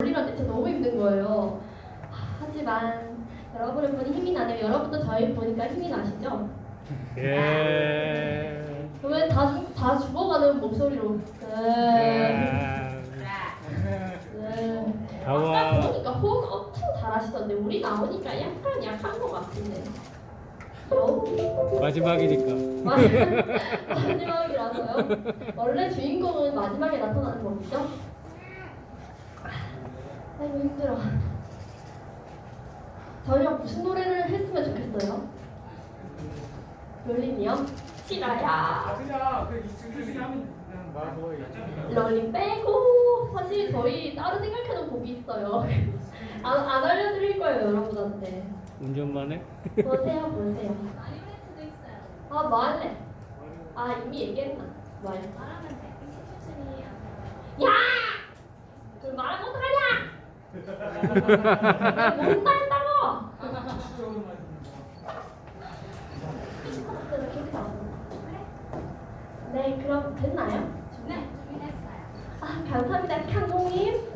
논리라는데 진짜 너무 힘든 거예요. 하, 하지만 여러분을 보니 힘이 나네요. 여러분도 저희 보니까 힘이 나시죠? 예. 그러면 다, 죽- 다 죽어가는 목소리로 네. 네. 아까 나와. 보니까 호흡 엄청 잘하시던데 우리 나오니까 약간 약한 것 같은데. 어? 마지막이니까. 마- 마지막이라서요? 원래 주인공은 마지막에 나타나는 법이죠? 아이고 힘들어. 저희가 무슨 노래를 했으면 좋겠어요? 롤린이요? 싫어야. 그냥 그 하면 그냥 말고 롤린 빼고 사실 저희 따로 생각해놓은 곡이 있어요. 안, 안 알려드릴 거예요 여러분한테. 운전만 해? 보세요 보세요. 아 말래. 아 이미 얘기했나? 말. 야! 뭔가 했다고! 네, 그럼 됐나요? 네, 준비됐어요. 아, 감사합니다, 칸공님.